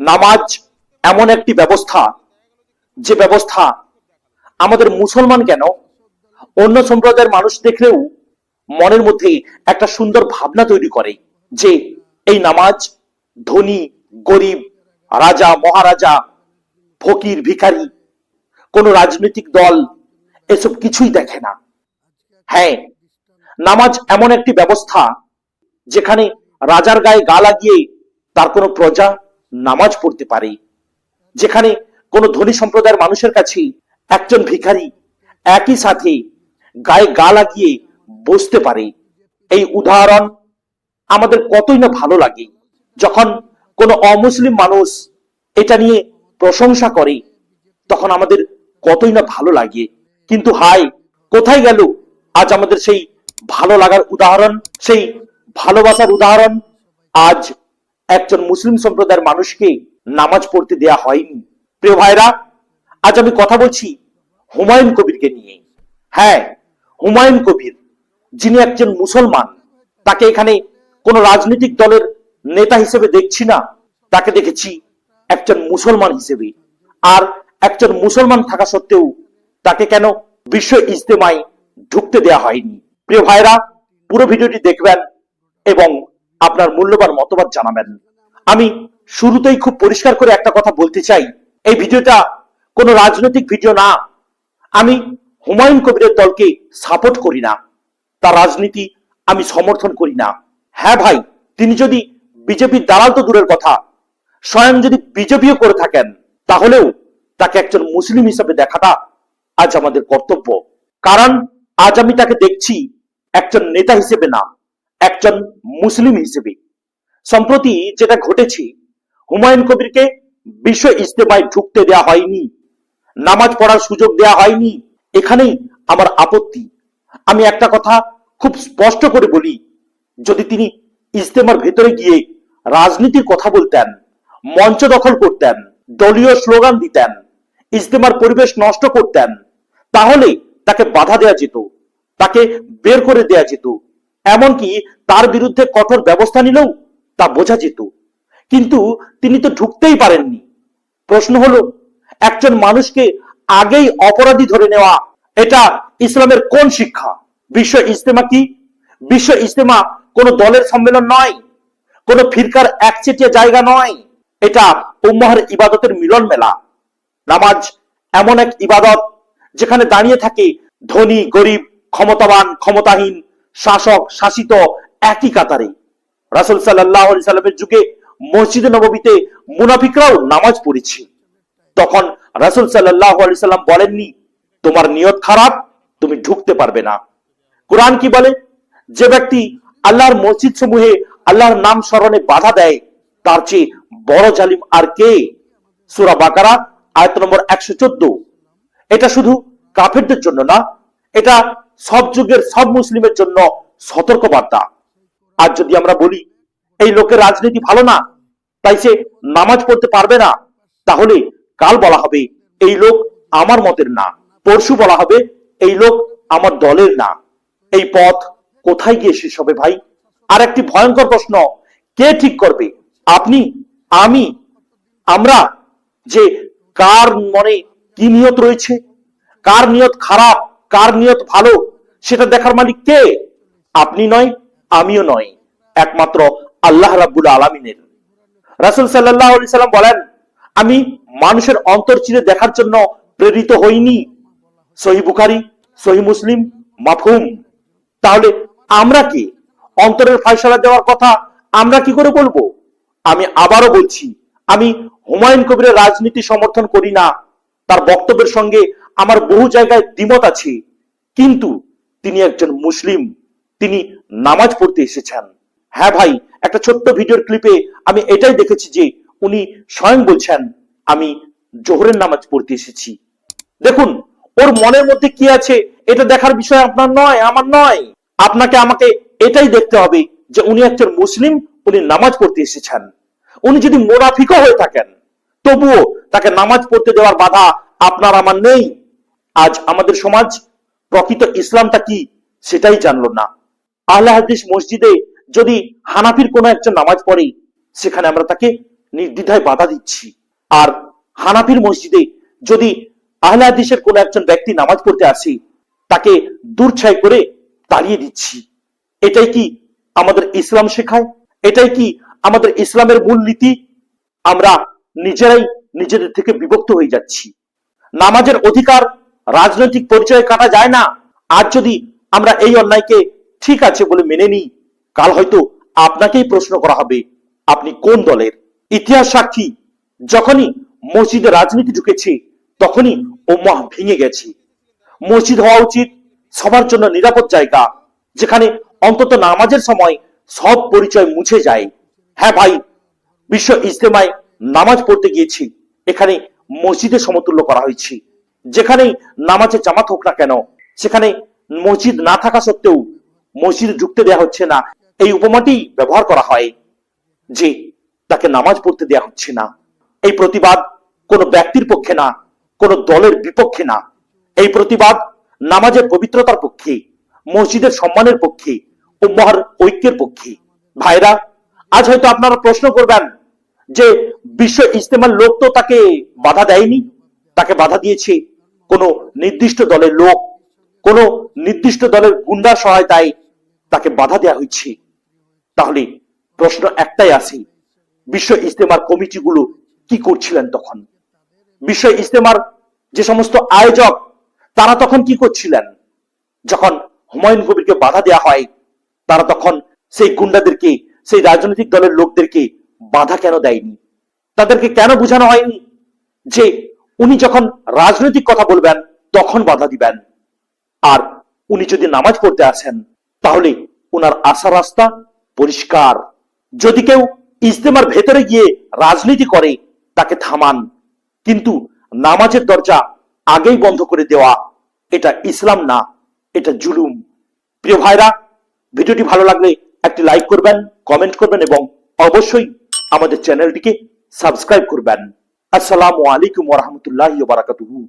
নামাজ এমন একটি ব্যবস্থা, যে ব্যবস্থা আমাদের মুসলমান কেন? অন্য সম্প্রদায়ের মানুষ দেখলেও মনের মধ্যে একটা সুন্দর ভাবনা তৈরি করে যে এই নামাজ ধনী, গরিব, রাজা, মহারাজা, ফকির, ভিখারি, কোন রাজনৈতিক দল এসব কিছুই দেখে না। হ্যাঁ নামাজ এমন একটি ব্যবস্থা যেখানে রাজার গায়ে গা লাগিয়ে তার কোনো প্রজা নামাজ পড়তে পারে। যেখানে কোনো ধনী সম্প্রদায়ের মানুষের কাছে একজন ভিখারি একই সাথে গায়ে গা লাগিয়ে বসতে পারে। এই উদাহরণ আমাদের কতই না ভালো লাগে যখন কোনো অমুসলিম মানুষ এটা নিয়ে প্রশংসা করে, তখন আমাদের কতই না ভালো লাগে। কিন্তু হাই কোথায় গেল আজ আমাদের সেই ভালো লাগার উদাহরণ, সেই ভালোবাসার উদাহরণ? আজ একজন মুসলিম সম্প্রদায়ের মানুষকে নামাজ পড়তে দেয়া হয়নি। প্রিয় ভাইরা, আজ আমি কথা বলছি হুমায়ুন কবিরকে নিয়ে। হ্যাঁ হুমায়ুন কবির, যিনি একজন মুসলমান, তাকে এখানে কোন রাজনৈতিক দলের নেতা হিসেবে দেখছি না, তাকে দেখেছি একজন মুসলমান হিসেবে। আর একজন মুসলমান থাকা সত্ত্বেও তাকে কেন বিশ্ব ইজতেমায় ঢুকতে দেয়া হয়নি। প্রিয় ভাইরা, পুরো ভিডিওটি দেখবেন এবং আপনার মূল্যবান মতবাদ জানাবেন। আমি শুরুতেই খুব পরিষ্কার করে একটা কথা বলতে চাই। এই ভিডিওটা কোনো রাজনৈতিক ভিডিও না। আমি হুমায়ুন কবিরের দলকে সাপোর্ট করি না। তার রাজনীতি আমি সমর্থন করি না। হ্যাঁ ভাই, তিনি যদি বিজেপির দালাল তো দূরের কথা, স্বয়ং যদি বিজেপিও করে থাকেন, তাহলেও তাকে একজন মুসলিম হিসেবে দেখাটা আজ আমাদের কর্তব্য। কারণ আজ আমি তাকে দেখছি একজন নেতা হিসেবে না। একজন মুসলিম হিসেবে। সম্প্রতি যেটা ঘটেছে, হুমায়ুন কবিরকে বিশ্ব ইজতেমায় ঢুকতে দেয়া হয়নি, নামাজ পড়ার সুযোগ দেয়া হয়নি। এখানেই আমার আপত্তি। আমি একটা কথা খুব স্পষ্ট করে বলি, যদি তিনি ইজতেমার ভেতরে গিয়ে রাজনীতির কথা বলতেন, মঞ্চ দখল করতেন, দলীয় স্লোগান দিতেন, ইজতেমার পরিবেশ নষ্ট করতেন, তাহলে তাকে বাধা দেয়া যেত, তাকে বের করে দেয়া যেত। এমনকি তার বিরুদ্ধে কঠোর ব্যবস্থা নিলেও তা বোঝা যেত। কিন্তু তিনি তো ঢুকতেই পারেননি। প্রশ্ন হলো, একজন মানুষকে আগেই অপরাধী ধরে নেওয়া, এটা ইসলামের কোন শিক্ষা? বিশ্ব ইজতেমা কি? বিশ্ব ইজতেমা কোন দলের সম্মেলন নয়, কোন ফিরকার একচেটিয়া জায়গা নয়। এটা উম্মাহের ইবাদতের মিলন মেলা। নামাজ এমন এক ইবাদত যেখানে দাঁড়িয়ে থাকে ধনী, গরিব, ক্ষমতাবান, ক্ষমতাহীন শাসক শাসিত একই কাতারে। রাসুল সাল্লাহ সাল্লামের যুগে মসজিদে নববীতে মুনাফিকরাও নামাজ পড়েছে। তখন রাসুল সাল্লাহ সাল্লাম বলেননি, তোমার নিয়ত খারাপ, তুমি ঢুকতে পারবে না। কোরআন কি বলে? যে ব্যক্তি আল্লাহর মসজিদ সমূহে আল্লাহর নাম স্মরণে বাধা দেয়, তার চেয়ে বড় জালিম আর কে? সুরা বাকারা, আয়ত নম্বর একশো চোদ্দ। এটা শুধু কাফেরদের জন্য না, এটা সব যুগের সব মুসলিমের জন্য সতর্ক বার্তা আর যদি আমরা বলি, এই লোকের রাজনীতি ভালো না, তাই সে নামাজ পড়তে পারবে না, তাহলে কাল বলা হবে, এই লোক আমার মতের না। পরশু বলা হবে, এই লোক আমার দলের না। এই পথ কোথায় গিয়ে শেষ হবে ভাই? আর একটি ভয়ঙ্কর প্রশ্ন, কে ঠিক করবে? আপনি, আমি, আমরা যে কার মনে কি নিয়ত রয়েছে? কার নিয়ত খারাপ? কার নিয়ত ভালো সেটা দেখার মালিক কে? আপনি নয়, আমিও নয়। একমাত্র আল্লাহ রাব্বুল আলমিনের। রাসুল সাল্লাহ সাল্লাম বলেন, আমি মানুষের অন্তর চিরে দেখার জন্য প্রেরিত হইনি। সহি বুখারি, সহি মুসলিম মাফুম তাহলে আমরা কি অন্তরের ফয়সালা দেওয়ার কথা আমরা কি করে বলব? আমি আবারও বলছি, আমি হুমায়ুন কবিরের রাজনীতি সমর্থন করি না। তার বক্তব্যের সঙ্গে আমার বহু জায়গায় দ্বিমত আছে। কিন্তু তিনি একজন মুসলিম। তিনি নামাজ পড়তে এসেছেন। হ্যাঁ ভাই, একটা ছোট্ট ভিডিওর ক্লিপে আমি এটাই দেখেছি যে উনি স্বয়ং বলছেন, আমি জোহরের নামাজ পড়তে এসেছি। দেখুন, ওর মনের মধ্যে কি আছে, এটা দেখার বিষয় আপনার নয়, আমার নয়। আপনাকে আমাকে এটাই দেখতে হবে যে উনি একজন মুসলিম, উনি নামাজ পড়তে এসেছেন। উনি যদি মোনাফিকও হয়ে থাকেন, তবুও তাকে নামাজ পড়তে দেওয়ার বাধা আপনার আমার নেই। আজ আমাদের সমাজ প্রকৃত ইসলামটা কি সেটাই জানলো না। আল্লাহ হাদিস মসজিদে যদি হানাফির কোনো একজন নামাজ পড়ে, সেখানে আমরা তাকে নির্দ্বিধায় বাধা দিচ্ছি। আর হানাফির মসজিদে যদি আহলে হাদিসের কোন একজন ব্যক্তি নামাজ পড়তে আসে, তাকে দূরছাই করে তাড়িয়ে দিচ্ছি। এটাই কি আমাদের ইসলাম শেখায়? এটাই কি আমাদের ইসলামের মূল নীতি? আমরা নিজেরাই নিজেদের থেকে বিভক্ত হয়ে যাচ্ছি। নামাজের অধিকার রাজনৈতিক পরিচয় কাটা যায় না। আজ যদি আমরা এই অন্যায়কে ঠিক আছে বলে মেনে নিই, কাল হয়তো আপনাকেই প্রশ্ন করা হবে, আপনি কোন দলের? ইতিহাস সাক্ষী, যখনই মসজিদে রাজনীতি ঢুকেছে, তখনই ওম্মাহ ভেঙে গেছে। মসজিদ হওয়া উচিত, সবার জন্য নিরাপদ জায়গা, যেখানে অন্তত নামাজের সময় সব পরিচয় মুছে যায়। হ্যাঁ ভাই, বিশ্ব ইজতেমায় নামাজ পড়তে গিয়েছি, এখানে মসজিদের সমতুল্য করা হয়েছে। যেখানেই নামাজে জামাত হোক না কেন, সেখানে মসজিদ না থাকা সত্ত্বেও মসজিদে ঢুকতে দেওয়া হচ্ছে না। এই উপমাটি ব্যবহার করা হয় যে তাকে নামাজ পড়তে দেওয়া হচ্ছে না। এই প্রতিবাদ কোনো ব্যক্তির পক্ষে না, কোনো দলের বিপক্ষে না। এই প্রতিবাদ নামাজের পবিত্রতার পক্ষে, মসজিদের সম্মানের পক্ষে ও মহার ঐক্যের পক্ষে। ভাইরা, আজ হয়তো আপনারা প্রশ্ন করবেন যে বিশ্ব ইজতেমার লোক তো তাকে বাধা দেয়নি। তাকে বাধা দিয়েছে। কোনো নির্দিষ্ট দলের লোক, কোনো নির্দিষ্ট দলের গুন্ডা সহায়তায় তাকে বাধা দেওয়া হয়েছে। তাহলে প্রশ্ন একটাই আছে, বিশ্ব ইজতেমার কমিটিগুলো কি করছিলেন তখন? বিশ্ব ইজতেমার যে সমস্ত আয়োজক, তারা তখন কি করছিলেন? যখন হুমায়ুন কবিরকে বাধা দেওয়া হয়, তারা তখন সেই গুন্ডাদেরকে, সেই রাজনৈতিক দলের লোকদেরকে বাধা কেন দেয়নি? তাদেরকে কেন বোঝানো হয়নি যে উনি যখন রাজনৈতিক কথা বলবেন, তখন বাধা দিবেন। আর উনি যদি নামাজ পড়তে আসেন, তাহলে ওনার আসা রাস্তা পরিষ্কার। যদি কেউ ইজতেমার ভেতরে গিয়ে রাজনীতি করে, তাকে থামান। কিন্তু নামাজের দরজা আগেই বন্ধ করে দেওয়া, এটা ইসলাম না, এটা জুলুম। প্রিয় ভাইরা, ভিডিওটি ভালো লাগলে একটি লাইক করবেন, কমেন্ট করবেন এবং অবশ্যই আমাদের চ্যানেলটিকে সাবস্ক্রাইব করবেন। আসসালামু আলাইকুম ওরহামতুল্লাহ বারাকাতুহু।